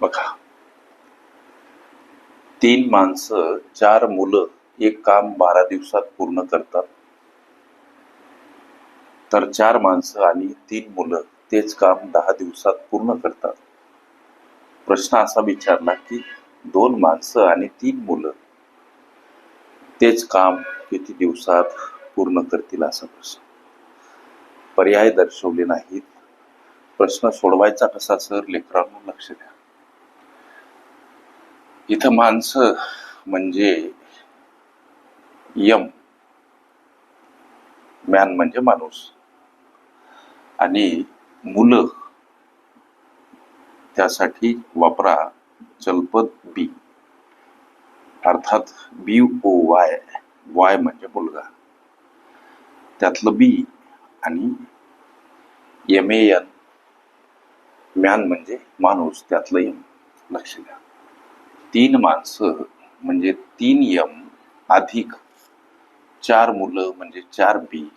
बघा. तीन माणसं चार मुलं एक काम बारा दिवसात पूर्ण करतात. तर चार माणसं आणि तीन मुलं तेच काम दहा दिवसात पूर्ण करतात. प्रश्न असा विचारला की दोन माणसं आणि तीन मुलं तेच काम किती दिवसात पूर्ण करतील असा प्रश्न. पर्याय दर्शवले नाहीत. प्रश्न सोडवायचा कसा सर? लेकरांना लक्ष द्या. इथं माणसं म्हणजे यम मॅन म्हणजे माणूस. आणि मुलं त्यासाठी वापरा चलपद बी. अर्थात बी ओ वाय वाय म्हणजे मुलगा. त्यातलं बी आणि एम ए एन मॅन म्हणजे माणूस त्यातलं यम. लक्ष द्या. तीन माणसं म्हणजे तीन यम अधिक चार मुलं म्हणजे चार बी.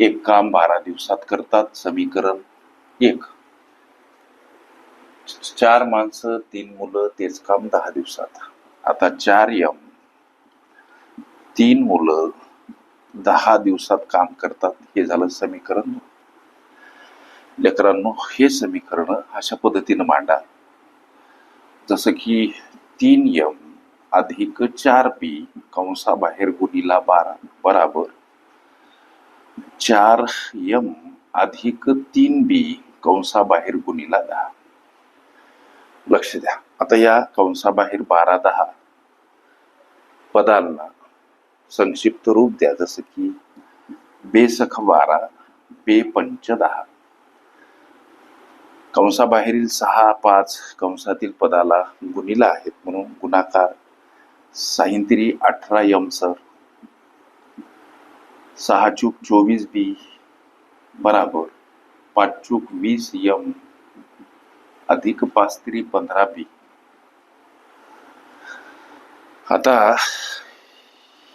एक काम बारा दिवसात करतात समीकरण एक. चार माणसं तीन मुलं तेच काम दहा दिवसात. आता चार यम तीन मुलं दहा दिवसात काम करतात हे झालं समीकरण. लेकरांनो हे समीकरण अशा पद्धतीनं मांडा. जसं की तीन यम अधिक चार पी कंसाबाहेर गुणीला बारा. बराबर. चार यम अधिक तीन बी कंसाबाहेर गुणीला दहा. लक्ष द्या. आता या कंसाबाहेर बारा दहा पदांना संक्षिप्त रूप द्या. जसं की बेसख बारा बे पंच दहा. कंसाबाहेरील सहा पाच कंसातील पदाला गुणिला आहेत. म्हणून गुणाकार साहिंत्री अठरा यम सर. सहा चूक चोवीस बी बराबर. पाच चूक वीस यम अधिक पाच त्रिक पंधरा बी. आता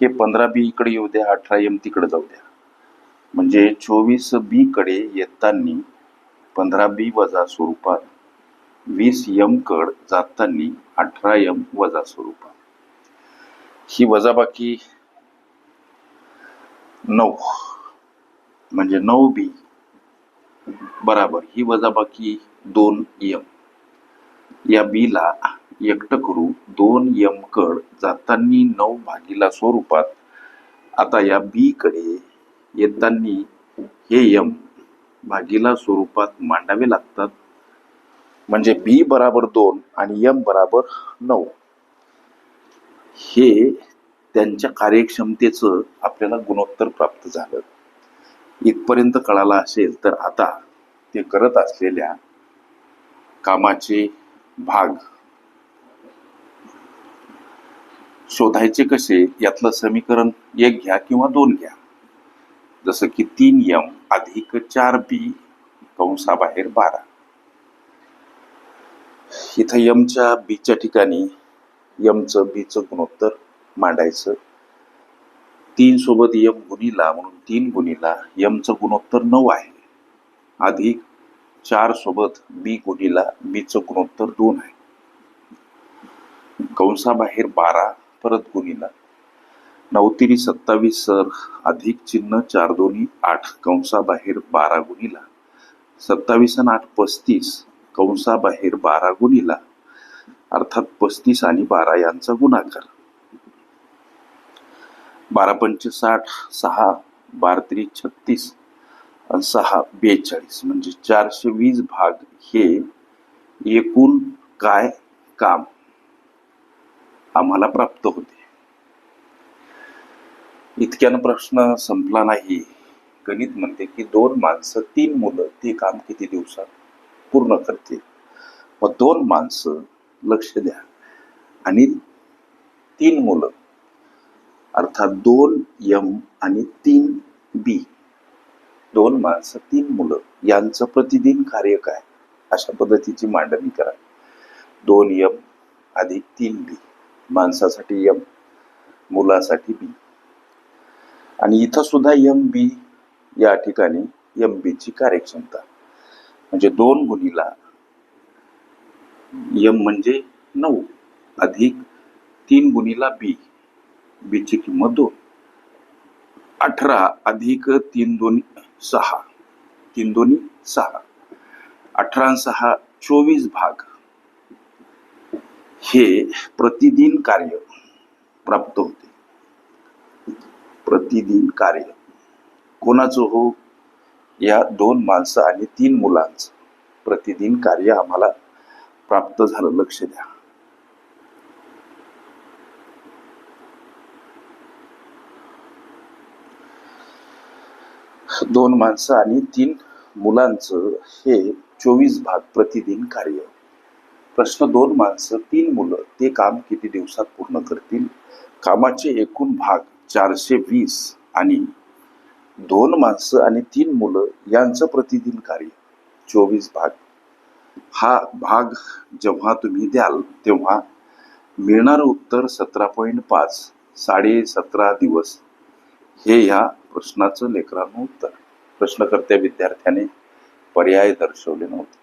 हे पंधरा बी इकडे येऊ द्या अठरा यम तिकडे जाऊ द्या. म्हणजे चोवीस बी कडे येताना पंधरा बी वजा स्वरूपात. वीस यम कड जाताना अठरा यम वजा स्वरूपात. ही वजाबाकी नऊ. म्हणजे नऊ बी. बराबर. ही वजाबाकी दोन यम. या बीला एकटं करू दोन यम कड जाताना नऊ भागीला स्वरूपात. आता या बी कडे येताना हे यम भागीला स्वरूपात मांडावे लागतात. म्हणजे बी बराबर दोन आणि यम बराबर नऊ. हे त्यांच्या कार्यक्षमतेचं आपल्याला गुणोत्तर प्राप्त झालं. इथपर्यंत कळालं असेल तर आता ते करत असलेल्या कामाचे भाग शोधायचे कसे? यातलं समीकरण एक घ्या किंवा दोन घ्या. जसं की तीन यम अधिक चार बी कंसाबाहेर बारा. इथं यमच्या बीच्या ठिकाणी यमचं बीचं गुणोत्तर मांडायचं. तीन सोबत यम गुणीला म्हणून तीन गुणीला यमचं गुणोत्तर नऊ आहे. अधिक चार सोबत बी गुणीला बीचं गुणोत्तर दोन आहे. कंसाबाहेर बारा परत गुणीला. नवतिरी सत्तावीस सर अधिक चिन्ह चार दोन्ही आठ कंसाबाहेर बारा गुणीला. सत्तावीस आणि आठ पस्तीस कंसाबाहेर बारा गुणीला. अर्थात पस्तीस आणि बारा यांचा गुणाकार. बारा पंच साठ सहा बारा छत्तीस आणि सहा बेचाळीस. म्हणजे चारशे वीस भाग हे एकूण काय? काम. आम्हाला प्राप्त होते. इतक्यानं प्रश्न संपला नाही. गणित म्हणते की दोन माणसं तीन मुलं ते काम किती दिवसात पूर्ण करते मग दोन माणसं लक्ष द्या. आणि तीन मुलं. अर्थात दोन यम आणि तीन बी दोन माणसं तीन मुलं यांचं प्रतिदिन कार्य काय? अशा पद्धतीची मांडणी करा. दोन यम अधिक तीन बी माणसासाठी यम मुलासाठी बी आणि इथं सुद्धा एम बी या ठिकाणी एम बीची कार्यक्षमता. म्हणजे दोन गुणीला यम म्हणजे नऊ अधिक तीन गुणीला बी बीची किंमत दोन. अठरा अधिक तीन दोन सहा. तीन दोन्ही सहा. अठरा सहा चोवीस भाग. हे प्रतिदिन कार्य प्राप्त होते. प्रतिदिन कार्य. कोणाचं हो? या दोन माणसं आणि तीन मुलांचं प्रतिदिन कार्य आम्हाला प्राप्त झालं. लक्ष द्या. दोन माणसं आणि तीन मुलांचं हे चोवीस भाग प्रतिदिन कार्य. प्रश्न दोन माणसं तीन मुलं ते काम किती दिवसात पूर्ण करतील? कामाचे एकूण भाग चारशे वीस आणि दोन माणसं आणि तीन मुलं यांचं प्रतिदिन कार्य. चोवीस भाग. हा भाग जेव्हा तुम्ही द्याल तेव्हा मिळणारं उत्तर सतरा पॉईंट पाच साडे सतरा दिवस. हे ह्या प्रश्नाचं लेकरांना उत्तर. प्रश्नकर्त्या विद्यार्थ्याने पर्याय दर्शवले नव्हते.